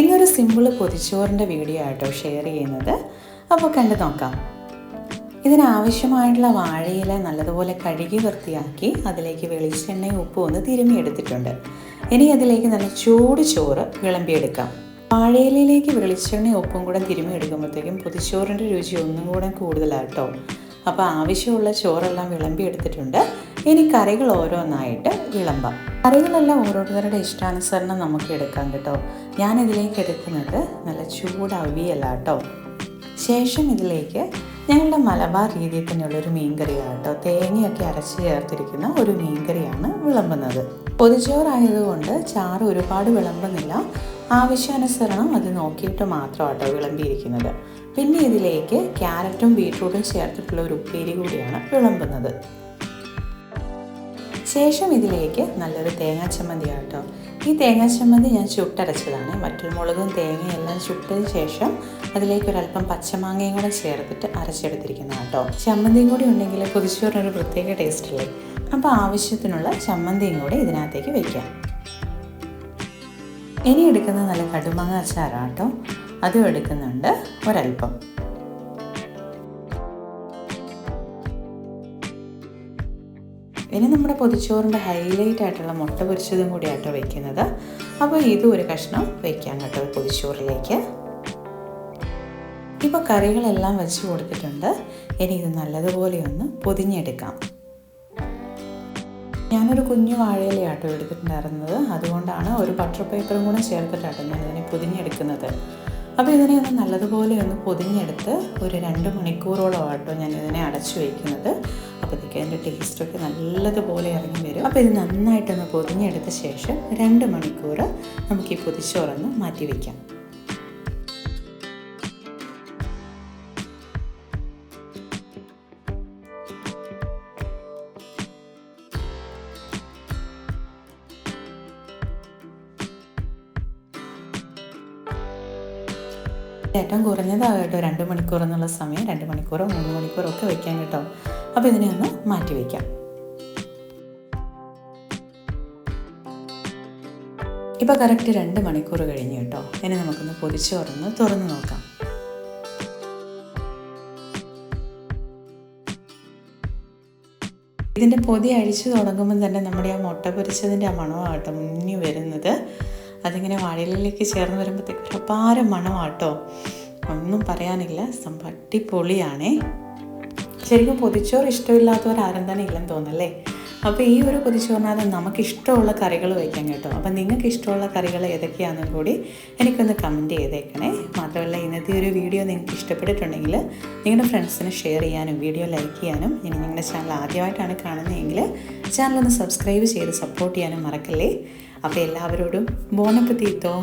ഇന്നൊരു സിമ്പിൾ പൊതിച്ചോറിന്റെ വീഡിയോ ആയിട്ടോ ഷെയർ ചെയ്യുന്നത്. അപ്പോൾ കണ്ടു നോക്കാം. ഇതിനാവശ്യമായിട്ടുള്ള വാഴയില നല്ലതുപോലെ കഴുകി വൃത്തിയാക്കി അതിലേക്ക് വെളിച്ചെണ്ണയും ഉപ്പും ഒന്ന് തിരുമിയെടുത്തിട്ടുണ്ട് ഇനി അതിലേക്ക് നല്ല ചൂട് ചോറ് വിളമ്പിയെടുക്കാം. വാഴയിലയിലേക്ക് വെളിച്ചെണ്ണയും ഉപ്പും കൂടെ തിരുമിയെടുക്കുമ്പോഴത്തേക്കും പൊതിച്ചോറിന്റെ രുചി ഒന്നും കൂടെ കൂടുതലാട്ടോ. അപ്പോൾ ആവശ്യമുള്ള ചോറെല്ലാം വിളമ്പിയെടുത്തിട്ടുണ്ട്. ഇനി കറികൾ ഓരോന്നായിട്ട് വിളമ്പാം. കറികളെല്ലാം ഓരോരുത്തരുടെ ഇഷ്ടാനുസരണം നമുക്ക് എടുക്കാം കേട്ടോ. ഞാൻ ഇതിലേക്ക് എടുക്കുന്നത് നല്ല ചൂട് അവിയല്ല കേട്ടോ ശേഷം ഇതിലേക്ക് ഞങ്ങളുടെ മലബാർ രീതിയിൽ തന്നെയുള്ളൊരു മീൻകറിയാണ് കേട്ടോ. തേങ്ങയൊക്കെ അരച്ച് ചേർത്തിരിക്കുന്ന ഒരു മീൻകറിയാണ് വിളമ്പുന്നത്. പൊതിച്ചോറായതുകൊണ്ട് ചാറ് ഒരുപാട് വിളമ്പുന്നില്ല. ആവശ്യാനുസരണം അത് നോക്കിയിട്ട് മാത്രമാട്ടോ വിളമ്പിയിരിക്കുന്നത്. പിന്നെ ഇതിലേക്ക് ക്യാരറ്റും ബീട്രൂട്ടും ചേർത്തിട്ടുള്ള ഒരു ഉപ്പേരി കൂടിയാണ് വിളമ്പുന്നത്. ശേഷം ഇതിലേക്ക് നല്ലൊരു തേങ്ങാ ചമ്മന്തി ആട്ടോ ഈ തേങ്ങാ ചമ്മന്തി ഞാൻ ചുട്ടരച്ചതാണ്. വറ്റൽമുളകും തേങ്ങയും എല്ലാം ചുട്ടതിന് ശേഷം അതിലേക്ക് ഒരല്പം പച്ചമാങ്ങയും കൂടെ ചേർത്തിട്ട് അരച്ചെടുത്തിരിക്കുന്ന കേട്ടോ. ചമ്മന്തിയും കൂടി ഉണ്ടെങ്കിൽ പൊതിച്ചോറിനൊരു പ്രത്യേക ടേസ്റ്റ് അല്ലേ? അപ്പോൾ ആവശ്യത്തിനുള്ള ചമ്മന്തിയും കൂടി ഇതിനകത്തേക്ക് വയ്ക്കാം ഇനി എടുക്കുന്നത് നല്ല കടുമാങ്ങ അച്ചാറാട്ടോ അതും എടുക്കുന്നുണ്ട് ഒരല്പം ഇനി നമ്മുടെ പൊതിച്ചോറിന്റെ ഹൈലൈറ്റ് ആയിട്ടുള്ള മുട്ട പൊരിച്ചതും കൂടി ആട്ടോ വെക്കുന്നത്. അപ്പോൾ ഇതും ഒരു കഷ്ണം വയ്ക്കാം കേട്ടോ പൊതിച്ചോറിലേക്ക്. ഇപ്പോൾ കറികളെല്ലാം വെച്ച് കൊടുത്തിട്ടുണ്ട്. ഇനി ഇത് നല്ലതുപോലെ ഒന്ന് പൊതിഞ്ഞെടുക്കാം. ഞാനൊരു കുഞ്ഞു വാഴയിലയാട്ടോ എടുത്തിട്ടുണ്ടായിരുന്നത്. അതുകൊണ്ടാണ് ഒരു ബട്ടർ പേപ്പറും കൂടെ ചേർത്തിട്ടാട്ടോ ഞാൻ ഇതിനെ പൊതിഞ്ഞെടുക്കുന്നത്. അപ്പോൾ ഇതിനെ ഒന്ന് നല്ലതുപോലെ ഒന്ന് പൊതിഞ്ഞെടുത്ത് ഒരു രണ്ട് മണിക്കൂറോളം ആട്ടോ ഞാൻ ഇതിനെ അടച്ചു വയ്ക്കുന്നത് അപ്പോഴത്തേക്ക് അതിന്റെ ടേസ്റ്റൊക്കെ നല്ലതുപോലെ ഇറങ്ങി വരും. അപ്പോൾ ഇത് നന്നായിട്ടൊന്ന് പൊതിഞ്ഞെടുത്ത ശേഷം രണ്ട് മണിക്കൂർ നമുക്ക് ഈ പൊതിച്ചോറൊന്ന് മാറ്റി വയ്ക്കാം ഏറ്റവും കുറഞ്ഞതാകട്ടോ രണ്ട് മണിക്കൂർ എന്നുള്ള സമയം. രണ്ട് മണിക്കൂറോ മൂന്ന് മണിക്കൂറോ ഒക്കെ വെക്കാം കേട്ടോ. അപ്പോൾ ഇതിനെ ഒന്ന് മാറ്റി വയ്ക്കാം ഇപ്പോൾ കറക്റ്റ് രണ്ട് മണിക്കൂർ കഴിഞ്ഞു കേട്ടോ. ഇനി നമുക്കൊന്ന് പൊതിച്ച് തുറന്ന് തുറന്ന് നോക്കാം. ഇതിന്റെ പൊതി അഴിച്ചു തുടങ്ങുമ്പോൾ തന്നെ നമ്മുടെ ആ മുട്ട പൊരിച്ചതിന്റെ ആ മണമാട്ടോ മുന്നി വരുന്നത്. അതിങ്ങനെ വാഴയിലേക്ക് ചേർന്ന് വരുമ്പോഴത്തേക്ക് ഒരു അപാര മണമാട്ടോ. ഒന്നും പറയാനില്ല. സംഭവം അടിപൊളിയാണേ. ശരിക്കും പൊതിച്ചോറ് ഇഷ്ടമില്ലാത്തവർ ആരും തന്നെ ഇല്ലെന്ന് തോന്നല്ലേ അപ്പോൾ ഈ ഒരു പൊതിച്ചോറിനകത്ത് നമുക്ക് ഇഷ്ടമുള്ള കറികൾ വയ്ക്കാം കേട്ടോ. അപ്പോൾ നിങ്ങൾക്ക് ഇഷ്ടമുള്ള കറികൾ ഏതൊക്കെയാണെന്നും കൂടി എനിക്കൊന്ന് കമന്റ് ചെയ്തേക്കണേ. മാത്രമല്ല ഇന്നത്തെ ഒരു വീഡിയോ നിങ്ങൾക്ക് ഇഷ്ടപ്പെട്ടിട്ടുണ്ടെങ്കിൽ നിങ്ങളുടെ ഫ്രണ്ട്സിന് ഷെയർ ചെയ്യാനും വീഡിയോ ലൈക്ക് ചെയ്യാനും ഇനി നിങ്ങളുടെ ചാനൽ ആദ്യമായിട്ടാണ് കാണുന്നതെങ്കിൽ ചാനലൊന്ന് സബ്സ്ക്രൈബ് ചെയ്ത് സപ്പോർട്ട് ചെയ്യാനും മറക്കല്ലേ? അപ്പോൾ എല്ലാവരോടും ബോണപ്പത്തീത്തോ